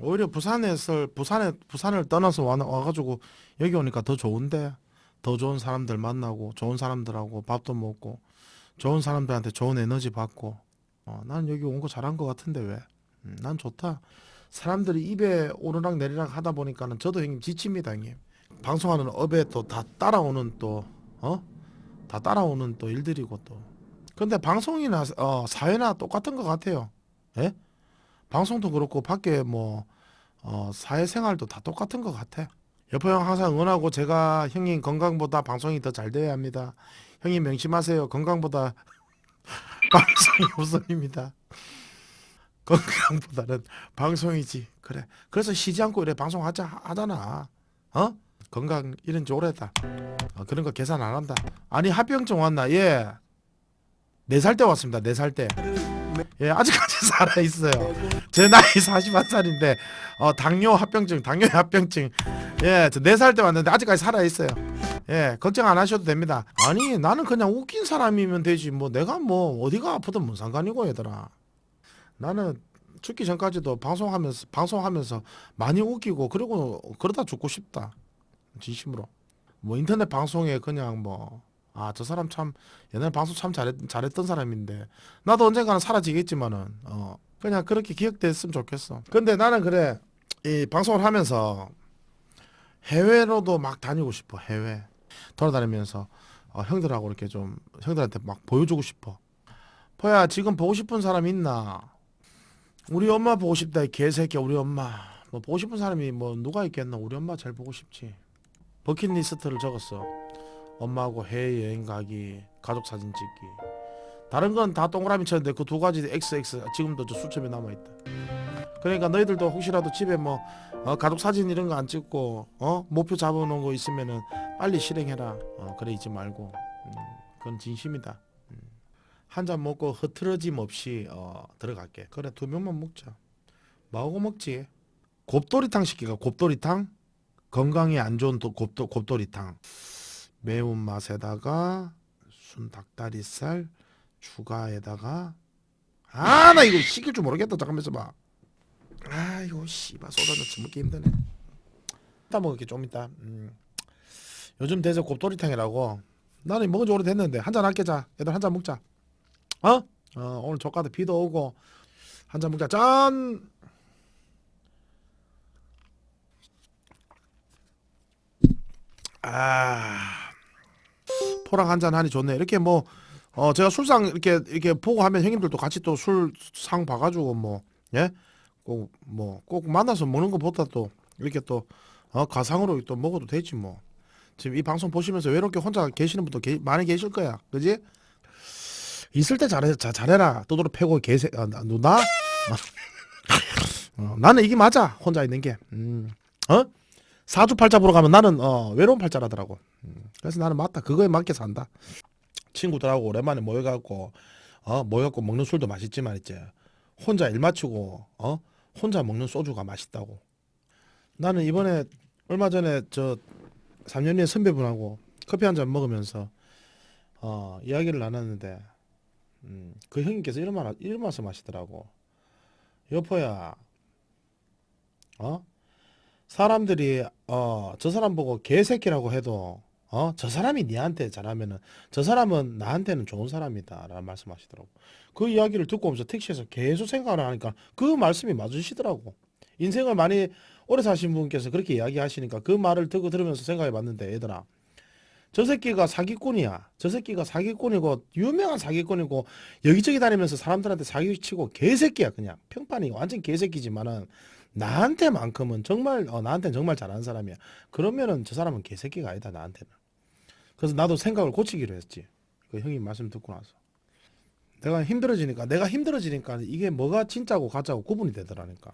오히려 부산에서 부산에 부산을 떠나서 와, 와가지고 여기 오니까 더 좋은데 더 좋은 사람들 만나고 좋은 사람들하고 밥도 먹고 좋은 사람들한테 좋은 에너지 받고 어, 난 여기 온 거 잘한 거 같은데 왜? 음, 난 좋다. 사람들이 입에 오르락 내리락 하다 보니까는 저도 형님 지칩니다 형님. 방송하는 업에 또 다 따라오는 또 어? 다 따라오는 또 일들이고 또. 근데 방송이나 어, 사회나 똑같은 것 같아요. 예? 방송도 그렇고 밖에 뭐 어, 사회생활도 다 똑같은 것 같아. 여포 형 항상 응원하고 제가 형님 건강보다 방송이 더 잘 돼야 합니다. 형님 명심하세요. 건강보다 방송이 우선입니다. 건강보다는 방송이지. 그래. 그래서 쉬지 않고 이래 방송하자 하잖아. 어? 건강 이런 지 오래다. 어, 그런 거 계산 안 한다. 아니 합병증 왔나? 예. 네 살 때 왔습니다. 네 살 때. 예, 아직까지 살아 있어요. 제 나이 41살인데 어, 당뇨 합병증, 당뇨 합병증. 예, 저네살때 왔는데 아직까지 살아 있어요. 예, 걱정 안 하셔도 됩니다. 아니, 나는 그냥 웃긴 사람이면 되지. 뭐 내가 뭐 어디가 아프든 뭔 상관이고 얘들아. 나는 죽기 전까지도 방송하면서 방송하면서 많이 웃기고 그리고 그러다 죽고 싶다. 진심으로. 뭐 인터넷 방송에 그냥 뭐 아 저 사람 참 옛날 방송 참 잘했, 잘했던 사람인데 나도 언젠가는 사라지겠지만은 어 그냥 그렇게 기억됐으면 좋겠어. 근데 나는 그래 이 방송을 하면서 해외로도 막 다니고 싶어 해외 돌아다니면서 어, 형들하고 이렇게 좀 형들한테 막 보여주고 싶어. 포야 지금 보고 싶은 사람 있나? 우리 엄마 보고 싶다 이 개새끼야 우리 엄마. 뭐 보고 싶은 사람이 뭐 누가 있겠나? 우리 엄마 제일 보고 싶지. 버킷리스트를 적었어. 엄마하고 해외 여행 가기, 가족 사진 찍기. 다른 건 다 동그라미 쳤는데 그 두 가지 XX 지금도 저 수첩에 남아 있다. 그러니까 너희들도 혹시라도 집에 뭐 어, 가족 사진 이런 거 안 찍고 어 목표 잡아놓은 거 있으면은 빨리 실행해라. 어 그래 잊지 말고. 음, 그건 진심이다. 음. 한잔 먹고 흐트러짐 없이 어 들어갈게. 그래 두 명만 먹자. 뭐하고 먹지? 곱돌이탕 시키가 곱돌이탕 건강에 안 좋은 도, 곱도, 곱돌이탕 매운 맛에다가 순 닭다리살 추가에다가 아 나 이거 시킬 줄 모르겠다. 잠깐만 있어봐. 아 이거 씨발 소다 넣지 먹기 힘드네. 이따 먹을게 좀 이따 음. 요즘 대세 곱돌이탕이라고. 나는 먹은 지 오래됐는데 한잔 할게 자. 얘들 한잔 먹자. 어? 어 오늘 조카들 비도 오고 한잔 먹자. 짠! 아, 포랑 한 잔 하니 좋네. 이렇게 뭐, 어, 제가 술상 이렇게, 이렇게 보고 하면 형님들도 같이 또 술상 봐가지고 뭐, 예? 꼭, 뭐, 꼭 만나서 먹는 것보다 또, 이렇게 또, 어, 가상으로 또 먹어도 되지 뭐. 지금 이 방송 보시면서 외롭게 혼자 계시는 분도 게, 많이 계실 거야. 그지? 있을 때 잘해, 자, 잘해라. 또도로 패고 개새, 아, 나- 누나? 어, 나는 이게 맞아. 혼자 있는 게. 음, 어? 사주팔자 보러 가면 나는 어, 외로운 팔자라더라고. 음, 그래서 나는 맞다. 그거에 맞게 산다. 친구들하고 오랜만에 모여갖고 어 모여갖고 먹는 술도 맛있지만 이제 혼자 일 마치고 어 혼자 먹는 소주가 맛있다고. 나는 이번에 얼마 전에 저 3년 뒤에 선배분하고 커피 한 잔 먹으면서 어 이야기를 나눴는데 음, 그 형님께서 이런 말 이런 말씀 하시더라고. 여포야, 어? 사람들이 어 저 사람 보고 개새끼라고 해도 어 저 사람이 니한테 잘하면은 저 사람은 나한테는 좋은 사람이다라는 말씀하시더라고. 그 이야기를 듣고 오면서 택시에서 계속 생각을 하니까 그 말씀이 맞으시더라고. 인생을 많이 오래 사신 분께서 그렇게 이야기하시니까 그 말을 듣고 들으면서 생각해 봤는데 얘들아 저 새끼가 사기꾼이야. 저 새끼가 사기꾼이고 유명한 사기꾼이고 여기저기 다니면서 사람들한테 사기치고 개새끼야 그냥 평판이 완전 개새끼지만은 나한테만큼은 정말 어, 나한테는 정말 잘하는 사람이야. 그러면은 저 사람은 개새끼가 아니다 나한테는. 그래서 나도 생각을 고치기로 했지. 그 형님 말씀 듣고 나서 내가 힘들어지니까 내가 힘들어지니까 이게 뭐가 진짜고 가짜고 구분이 되더라니까.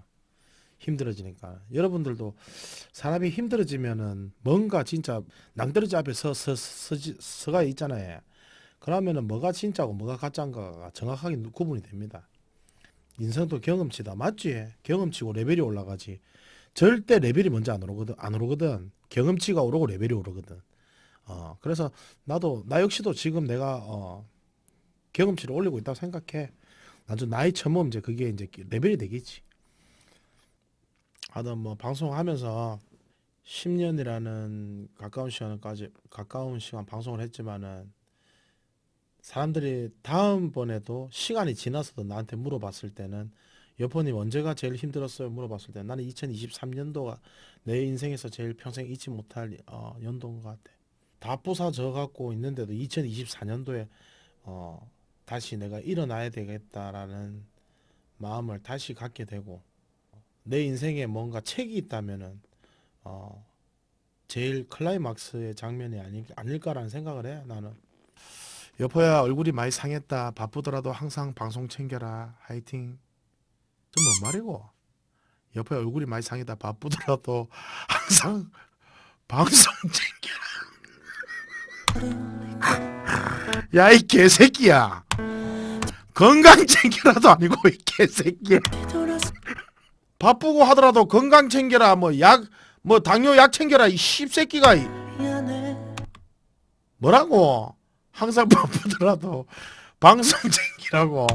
힘들어지니까 여러분들도 사람이 힘들어지면은 뭔가 진짜 낭떠러지 앞에 서, 서, 서, 서가 있잖아요. 그러면은 뭐가 진짜고 뭐가 가짜인가가 정확하게 구분이 됩니다. 인생도 경험치다. 맞지? 경험치고 레벨이 올라가지. 절대 레벨이 먼저 안 오르거든. 안 오르거든. 경험치가 오르고 레벨이 오르거든. 어, 그래서 나도 나 역시도 지금 내가 어, 경험치를 올리고 있다고 생각해. 나중 나이 처먹으면 이제 그게 이제 레벨이 되겠지. 하여튼 뭐 방송하면서 10년이라는 가까운 시간까지 가까운 시간 방송을 했지만은 사람들이 다음번에도 시간이 지나서도 나한테 물어봤을 때는 여포님 언제가 제일 힘들었어요 물어봤을 때 나는 2023년도가 내 인생에서 제일 평생 잊지 못할 어, 연도인 것 같아. 다 부사져 갖고 있는데도 2024년도에 어, 다시 내가 일어나야 되겠다라는 마음을 다시 갖게 되고 내 인생에 뭔가 책이 있다면은 어, 제일 클라이막스의 장면이 아니, 아닐까라는 생각을 해 나는. 여포야 얼굴이 많이 상했다. 바쁘더라도 항상 방송 챙겨라. 화이팅. 좀뭔 말이고? 여포야 얼굴이 많이 상했다. 바쁘더라도 항상 방송 챙겨라. 야 이 개새끼야. 건강 챙겨라도 아니고 이 개새끼야. 바쁘고 하더라도 건강 챙겨라. 뭐 약 뭐 당뇨 약 챙겨라. 이 씹새끼가. 이. 뭐라고? 항상 바쁘더라도 방송 챙기라고.